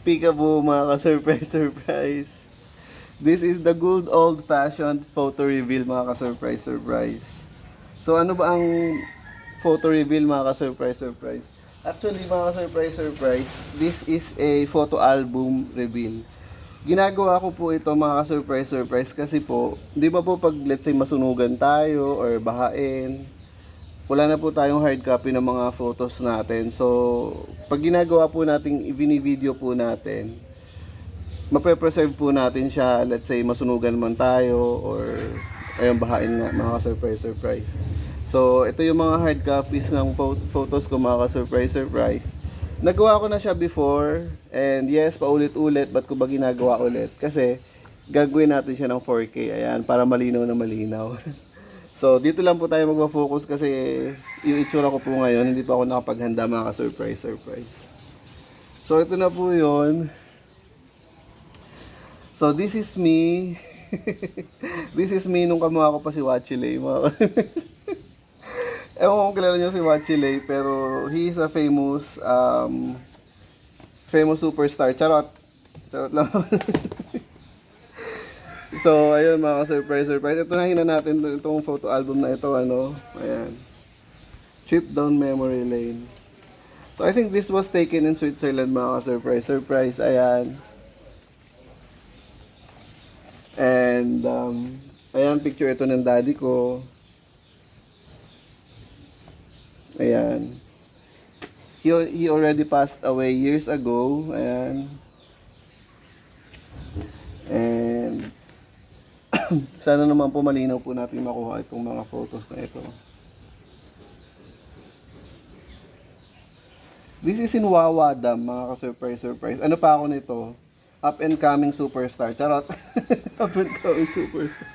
Peekaboo mga ka-surprise surprise. This is the good old fashioned photo reveal mga ka-surprise surprise. So ano ba ang photo reveal mga ka-surprise surprise? Actually mga ka-surprise surprise, this is a photo album reveal. Ginagawa ko po ito mga ka-surprise surprise kasi po, di ba po pag let's say masunugan tayo or bahain, wala na po tayong hard copy ng mga photos natin. So, pag ginagawa po natin, i-video po natin, mape-preserve po natin siya, let's say masunugan man tayo or ayun bahain nga, mga surprise surprise. So, ito yung mga hard copies ng pho- photos ko mga surprise surprise. Nagawa ko na siya before and yes, paulit-ulit, ba't ko ba ginagawa ulit? Kasi gagawin natin siya ng 4K, ayan, para malinaw na malinaw. So, dito lang po tayo magpa-focus kasi yung itsura ko po ngayon, hindi pa ako nakapaghanda mga ka-surprise, surprise. So, ito na po yun. So, this is me. this is me nung kamuha ko pa si Wachile. Ewan ko kung kilala niyo si Wachile, pero he is a famous, um, famous superstar. Charot. Charot lang. So, ayun mga surprise surprise. Ito na hina natin itong photo album na ito, ano. Ayan. Trip down memory lane. So, I think this was taken in Switzerland mga surprise surprise. Ayan. And, um, ayan, picture ito ng daddy ko. Ayan. He, he already passed away years ago. Ayan. And, sana naman po malinaw po natin makuha itong mga photos na ito. This is in Wawa Dam, mga ka-surprise surprise. Ano pa ako nito? Up and coming superstar. Charot. Up and coming superstar.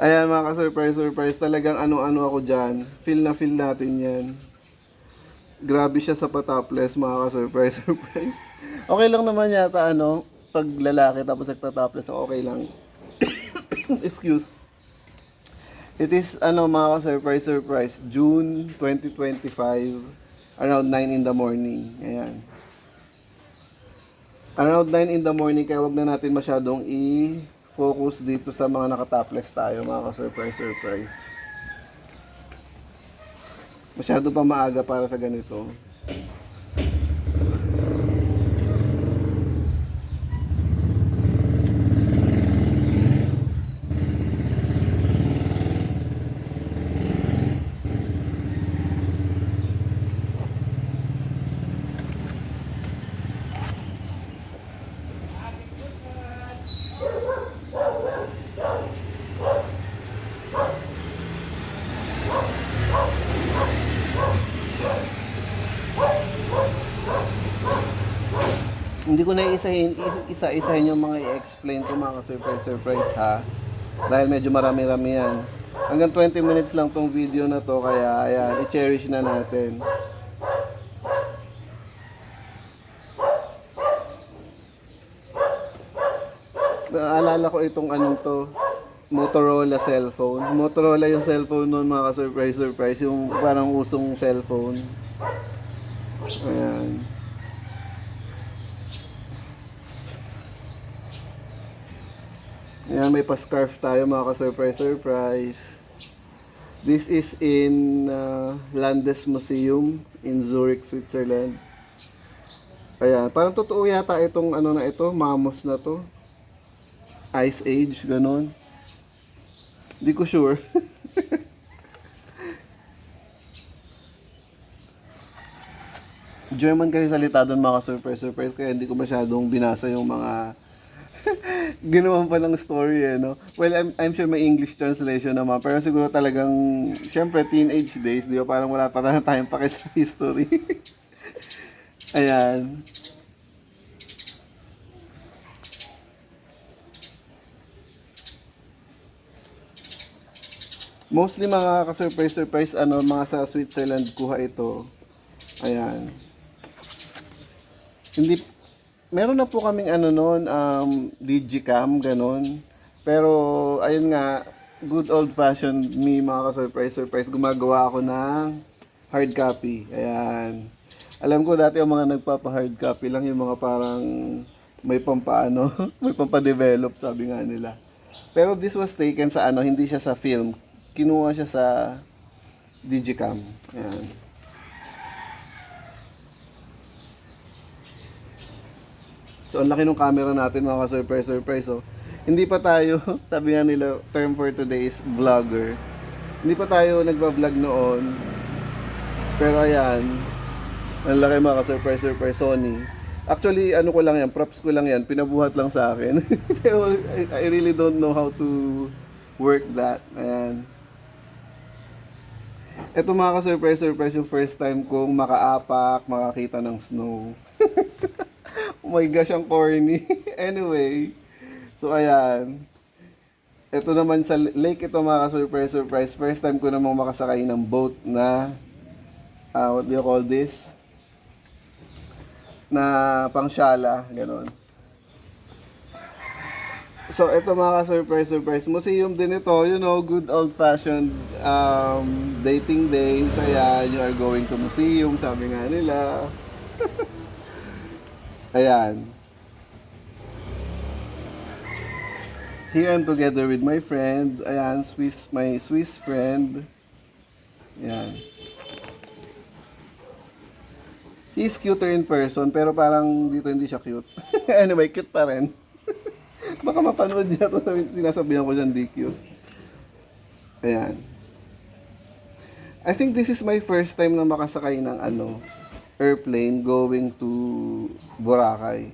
Ayan mga ka-surprise surprise. Talagang ano-ano ako dyan. Feel na feel natin yan. Grabe siya sa patopless mga ka-surprise surprise. Okay lang naman yata ano, pag lalaki tapos nagtatopless ako, okay lang. Excuse. It is ano mga ka-surprise surprise, June 2025 around 9 in the morning. Ayan. Around 9 in the morning kaya wag na natin masyadong i-focus dito sa mga nakatopless tayo mga ka-surprise surprise. Masyado pa maaga para sa ganito. Hindi ko na isahin, isa-isahin yung mga i-explain ko mga surprise surprise ha. Dahil medyo marami-rami yan. Hanggang 20 minutes lang tong video na to kaya ayan, i-cherish na natin. Naalala ko itong anong to, Motorola cellphone. Motorola yung cellphone noon mga ka-surprise surprise, yung parang usong cellphone. Ayan. Ayan, may pa-scarf tayo mga ka-surprise surprise. This is in uh, Landes Museum in Zurich, Switzerland. Ayan, parang totoo yata itong ano na ito, mamos na to. Ice Age, ganun. Hindi ko sure. German kasi salita doon mga surprise surprise kaya hindi ko masyadong binasa yung mga ginawan pa ng story eh, no? Well, I'm, I'm sure may English translation naman, pero siguro talagang, syempre, teenage days, di ba? Parang wala pa na tayong pake sa history. Ayan. Mostly mga ka-surprise surprise ano mga sa Switzerland kuha ito. Ayan. Hindi meron na po kaming ano noon um digicam ganun. Pero ayun nga good old fashioned me mga ka-surprise surprise gumagawa ako ng hard copy. Ayan. Alam ko dati ang mga nagpapa-hard copy lang yung mga parang may pampaano, may pampa-develop sabi nga nila. Pero this was taken sa ano, hindi siya sa film. Kinuha siya sa Digicam. Ayan. So, ang laki ng camera natin mga ka-surprise, surprise. So, hindi pa tayo, sabi nga nila, term for today is vlogger. Hindi pa tayo nagba-vlog noon. Pero ayan, ang laki mga ka-surprise, surprise Sony. Actually, ano ko lang yan, props ko lang yan, pinabuhat lang sa akin. Pero I, I really don't know how to work that. Ayan. Ito mga ka-surprise, surprise yung first time kong makaapak, makakita ng snow. Oh my gosh, ang corny. anyway, so ayan. Ito naman sa lake ito mga ka-surprise, surprise. First time ko namang makasakay ng boat na, ah, what do you call this? Na pangsyala, ganon. So, ito mga ka-surprise, surprise. Museum din ito, you know, good old-fashioned um, dating days. Ayan, you are going to museum, sabi nga nila. Ayan. Here I'm together with my friend. Ayan, Swiss, my Swiss friend. Ayan. He's cuter in person, pero parang dito hindi siya cute. anyway, cute pa rin. Baka mapanood niya ito. Sinasabihan ko dyan, di cute. Ayan. I think this is my first time na makasakay ng ano, airplane going to Boracay.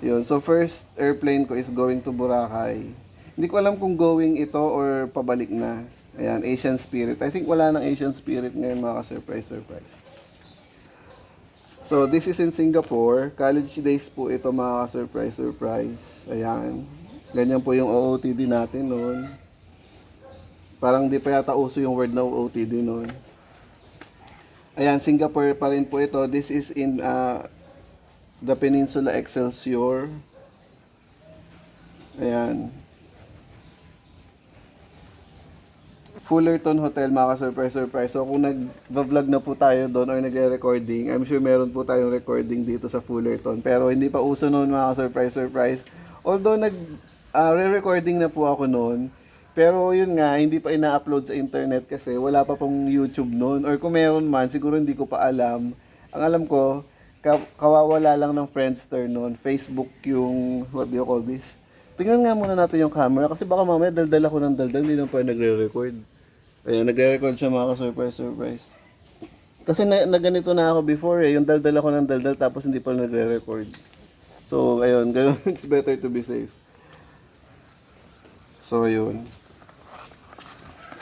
Yun. So, first airplane ko is going to Boracay. Hindi ko alam kung going ito or pabalik na. Ayan, Asian Spirit. I think wala nang Asian Spirit ngayon mga ka-surprise, surprise. So, this is in Singapore. College days po ito mga ka-surprise, surprise. Ayan. Ganyan po yung OOTD natin noon. Parang di pa yata uso yung word na OOTD noon. Ayan, Singapore pa rin po ito. This is in uh, the Peninsula Excelsior. Ayan. Fullerton Hotel, mga ka-surprise, surprise. So, kung nag-vlog na po tayo doon or nagre-recording, I'm sure meron po tayong recording dito sa Fullerton. Pero hindi pa uso noon, mga ka-surprise, surprise. Although, nag, uh, re-recording na po ako noon, pero yun nga, hindi pa ina-upload sa internet kasi wala pa pong YouTube noon. Or kung meron man, siguro hindi ko pa alam. Ang alam ko, ka- kawawala lang ng Friendster noon. Facebook yung, what do you call this? Tingnan nga muna natin yung camera kasi baka mamaya daldal ako ng daldal, hindi naman pa nagre-record. Ayan, nagre-record siya mga ka-surprise, surprise. Kasi na, na ganito na ako before eh, yung daldal ako ng daldal tapos hindi pa nagre-record. So, ayun, ganun, it's better to be safe. So, ayun.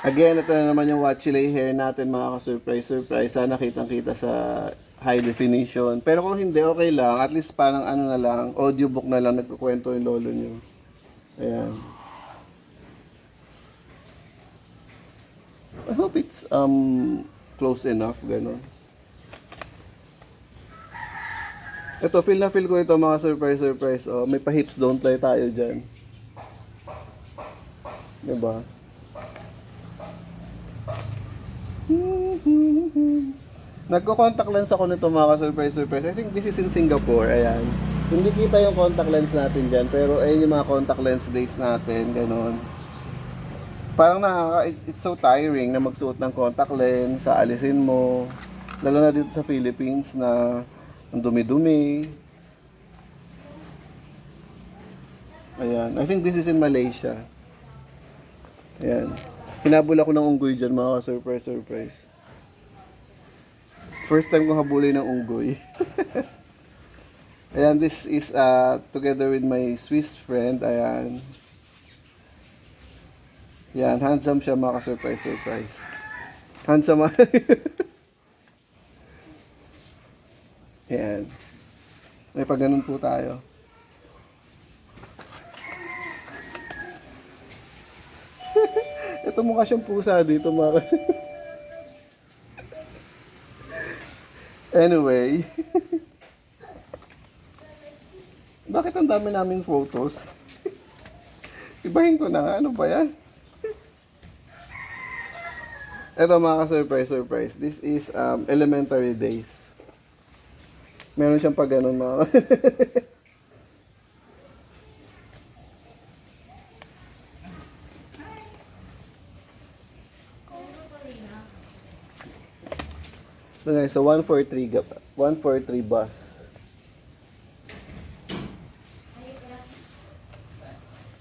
Again, ito na naman yung Watchilay hair natin mga ka-surprise, surprise. Sana kitang-kita sa high definition. Pero kung hindi, okay lang. At least parang ano na lang, audiobook na lang, nagkukwento yung lolo nyo. Ayan. I hope it's um close enough, ganun. Ito, feel na feel ko ito mga surprise, surprise. Oh, may pa-hips don't lie tayo dyan. Diba? Nagko-contact lens ako nito mga ka-surprise, surprise. I think this is in Singapore, ayan. Hindi kita yung contact lens natin dyan, pero ayun yung mga contact lens days natin, ganun. Parang nakaka, it- it's so tiring na magsuot ng contact lens, aalisin mo. Lalo na dito sa Philippines na ang dumi-dumi. Ayan. I think this is in Malaysia. Ayan. Hinabol ako ng unggoy dyan, mga surprise surprise. First time ko habulin ng unggoy. Ayan, this is uh, together with my Swiss friend. Ayan. Yan, handsome siya mga surprise surprise. Handsome. Ayan. May pag po tayo. Ito mukha siyang pusa dito mga Anyway. Bakit ang dami naming photos? Ibahin ko na nga. Ano ba yan? Ito mga ka-surprise, surprise. This is um, elementary days. Meron siyang pag ganun mga So guys, so 143 gap, 143 bus.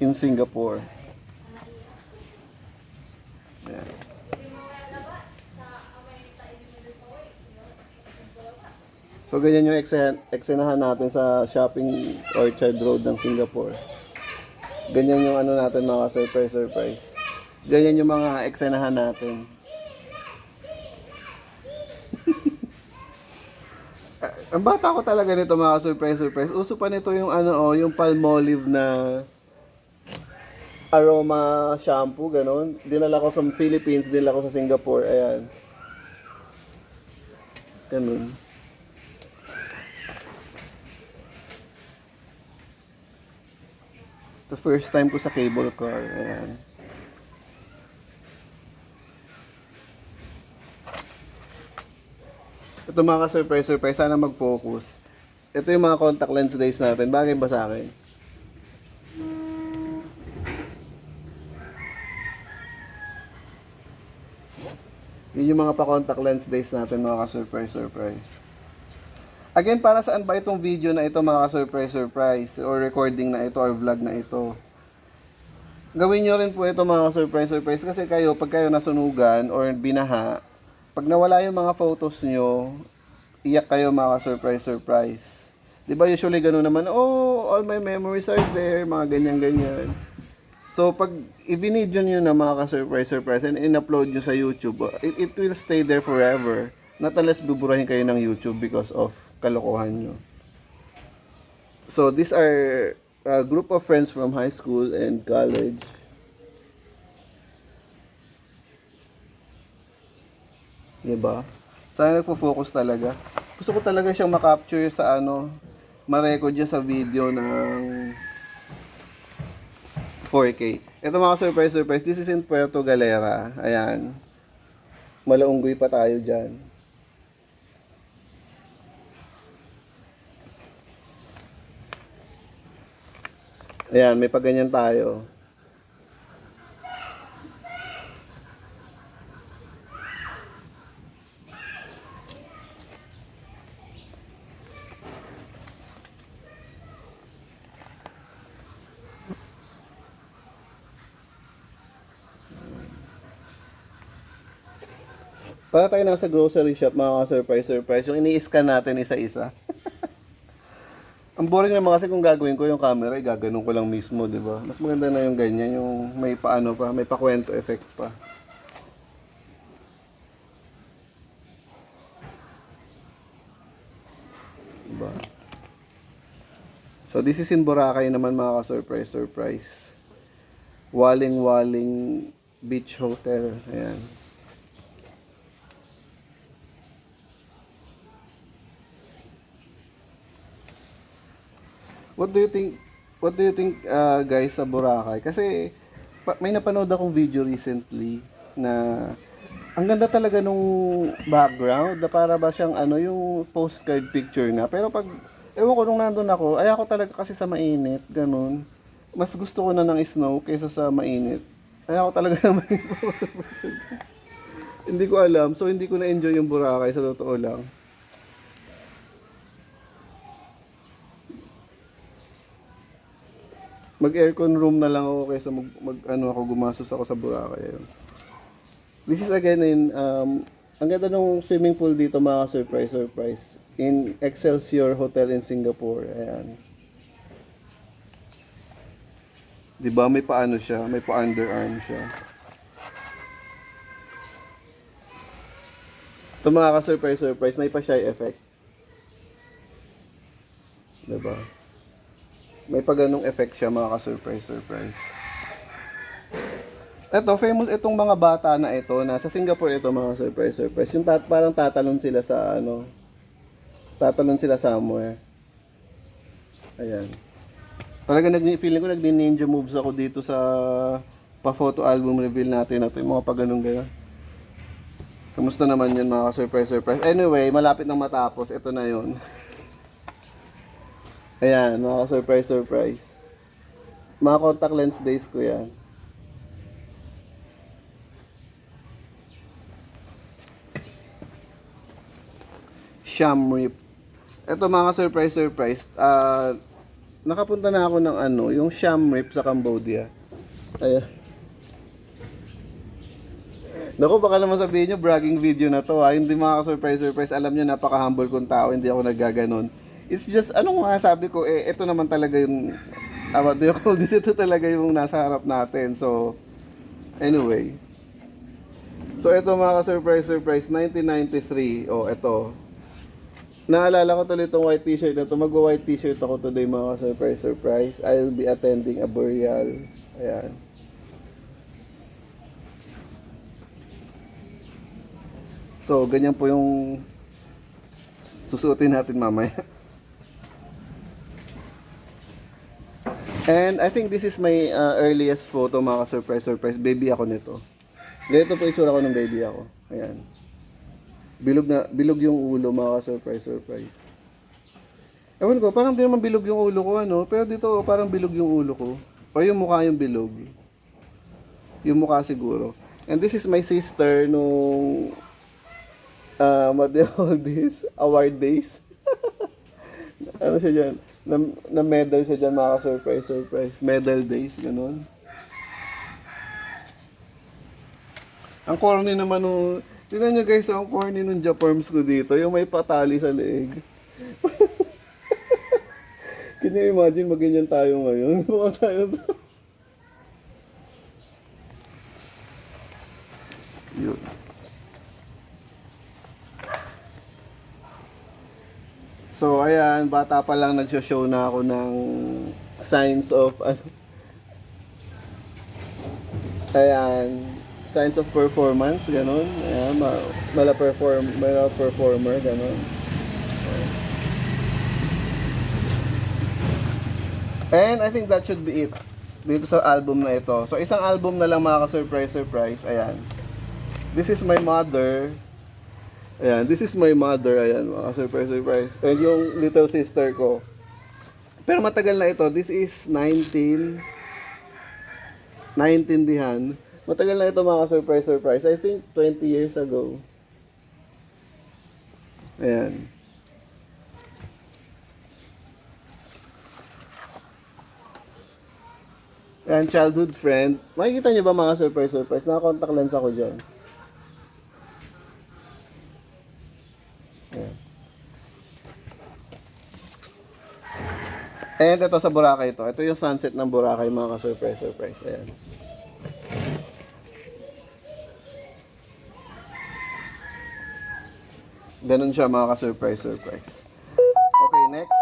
In Singapore. So ganyan yung eksen eksenahan natin sa shopping Orchard Road ng Singapore. Ganyan yung ano natin mga surprise surprise. Ganyan yung mga eksenahan natin. Ang bata ko talaga nito mga surprise surprise. Uso pa nito yung ano oh, yung palmolive na aroma shampoo ganon. Dinala ko from Philippines, dinala ko sa Singapore. Ayan. Ganun. The first time ko sa cable car. Ayan. Ito mga ka-surprise, surprise. Sana mag-focus. Ito yung mga contact lens days natin. Bagay ba sa akin? Yun yung mga pa-contact lens days natin mga ka-surprise, surprise. Again, para saan ba itong video na ito mga ka-surprise, surprise? Or recording na ito or vlog na ito? Gawin nyo rin po ito mga surprise surprise kasi kayo pag kayo nasunugan or binaha, pag nawala yung mga photos nyo, iyak kayo mga surprise surprise. 'Di ba usually ganoon naman, oh, all my memories are there, mga ganyan ganyan. So pag i-video nyo na mga ka-surprise surprise and in-upload nyo sa YouTube, it, it will stay there forever. Not unless buburahin kayo ng YouTube because of kalokohan nyo. So these are a group of friends from high school and college. Diba? Sana nagpo-focus talaga. Gusto ko talaga siyang makapture sa ano, ma-record niya sa video ng 4K. Ito mga surprise surprise, this is in Puerto Galera. Ayan. Malaunggoy pa tayo dyan. Ayan, may paganyan tayo. Para tayo nasa grocery shop, mga surprise surprise, yung ini-scan natin isa-isa. Ang boring naman kasi kung gagawin ko yung camera, eh, gaganon ko lang mismo, di ba? Mas maganda na yung ganyan, yung may paano pa, may pakwento effect pa. Diba? So this is in Boracay naman mga ka-surprise, surprise. Waling-waling beach hotel. Ayan. What do you think What do you think uh, guys sa Boracay? Kasi pa- may napanood akong video recently na ang ganda talaga nung background na para ba siyang ano yung postcard picture nga. Pero pag ewan ko nung nandun ako, ay ako talaga kasi sa mainit, ganun. Mas gusto ko na ng snow kaysa sa mainit. Ay ako talaga na mainit. hindi ko alam. So hindi ko na-enjoy yung Boracay sa totoo lang. Mag-aircon room na lang ako kaysa mag, mag ano ako gumastos ako sa Boracay. This is again in um ang ganda ng swimming pool dito mga surprise surprise in Excelsior Hotel in Singapore. Ayan. 'Di ba may paano siya, may pa underarm siya. Ito mga ka-surprise surprise, may pa shy effect. 'Di ba? May pa ganong effect siya mga ka-surprise surprise. Ito, famous itong mga bata na ito, nasa Singapore ito mga surprise surprise. Yung tat parang tatalon sila sa ano, tatalon sila somewhere. Ayan. Talaga nag feeling ko nag ninja moves ako dito sa pa photo album reveal natin na yung mga pag ganun ganun. Kamusta naman yan mga ka-surprise surprise? Anyway, malapit nang matapos, ito na yon. Ayan, mga surprise surprise. Mga contact lens days ko yan. Sham Rip. Ito mga surprise surprise. Ah, nakapunta na ako ng ano, yung Sham Rip sa Cambodia. Ayan. Naku, baka naman sabihin nyo, bragging video na to ha. Hindi mga surprise. Alam nyo, napaka-humble kong tao. Hindi ako naggaganon. It's just, anong nga sabi ko, eh, ito naman talaga yung, ah, what do you call this? Ito talaga yung nasa harap natin. So, anyway. So, ito mga surprise surprise, 1993. Oh, ito. Naalala ko tuloy itong white t-shirt na ito. Mag-white t-shirt ako today mga surprise surprise. I'll be attending a burial. Ayan. So, ganyan po yung susuotin natin mamaya. And I think this is my uh, earliest photo mga surprise surprise. Baby ako nito. Ganito po itsura ko ng baby ako. Ayan. Bilog na bilog yung ulo mga surprise surprise. Ewan ko, parang di naman bilog yung ulo ko ano, pero dito parang bilog yung ulo ko. O yung mukha yung bilog. Yung mukha siguro. And this is my sister nung uh, what this? Award days. ano siya dyan? Na, na medal siya dyan, mga surprise surprise. Medal days, ganun. Ang corny naman nung... Tingnan nyo guys, ang corny nung Japorms ko dito. Yung may patali sa leeg. Can you imagine maganyan tayo ngayon? Mukha tayo So, ayan, bata pa lang nagsho-show na ako ng signs of, ano, ayan, signs of performance, ganun. Ayan, ma mala perform, mala performer, ganun. And I think that should be it dito sa album na ito. So, isang album na lang mga ka-surprise, surprise. Ayan. This is my mother. Ayan, this is my mother. Ayan, mga surprise, surprise. And yung little sister ko. Pero matagal na ito. This is 19... 19 dihan. Matagal na ito mga surprise, surprise. I think 20 years ago. Ayan. Ayan, childhood friend. Makikita niyo ba mga surprise, surprise? Naka-contact lens ako dyan. And ito sa Boracay ito. Ito yung sunset ng Boracay mga ka-surprise, surprise. Ayan. Ganun siya mga ka-surprise, surprise. Okay, next.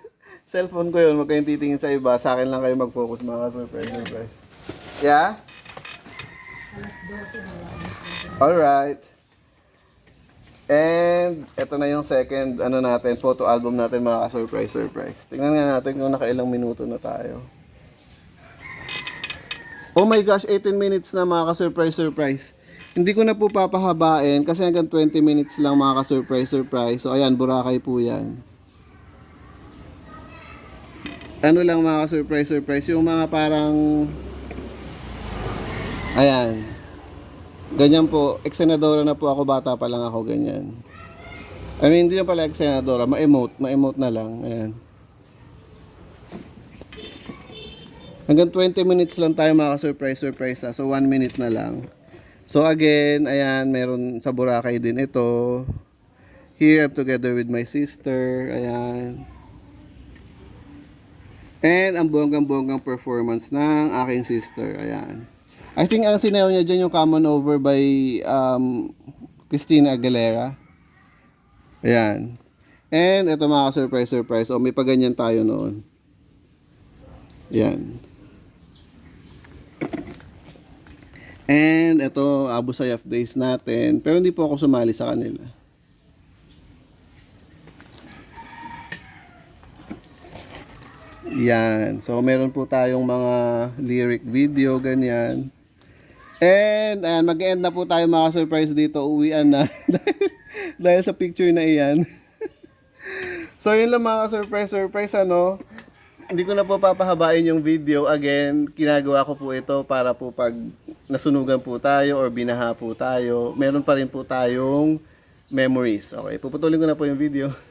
Cellphone ko yun, huwag kayong titingin sa iba. Sa akin lang kayo mag-focus mga ka-surprise, surprise. Yeah? Alright. And ito na yung second ano natin, photo album natin mga ka-surprise surprise. Tingnan nga natin kung nakailang minuto na tayo. Oh my gosh, 18 minutes na mga ka-surprise surprise. Hindi ko na po papahabain kasi hanggang 20 minutes lang mga ka-surprise surprise. So ayan, Boracay po yan. Ano lang mga ka-surprise surprise, yung mga parang Ayan. Ganyan po, eksenadora na po ako, bata pa lang ako, ganyan. I mean, hindi na pala eksenadora, ma-emote, ma-emote na lang, ayan. Hanggang 20 minutes lang tayo maka-surprise, surprise ha. So, 1 minute na lang. So, again, ayan, meron sa Boracay din ito. Here, I'm together with my sister, ayan. And ang bonggang-bonggang performance ng aking sister, ayan. I think ang sinayaw niya dyan yung Come On Over by um, Christina Aguilera. Ayan. And ito mga surprise surprise. O may paganyan tayo noon. Ayan. And ito, Abu Sayyaf Days natin. Pero hindi po ako sumali sa kanila. Yan. So, meron po tayong mga lyric video, ganyan. And, ayan, mag-end na po tayo mga surprise dito. Uwian na. dahil, sa picture na iyan. So yun lang mga surprise surprise ano. Hindi ko na po papahabain yung video. Again, ginagawa ko po ito para po pag nasunugan po tayo or binaha po tayo, meron pa rin po tayong memories. Okay, puputulin ko na po yung video.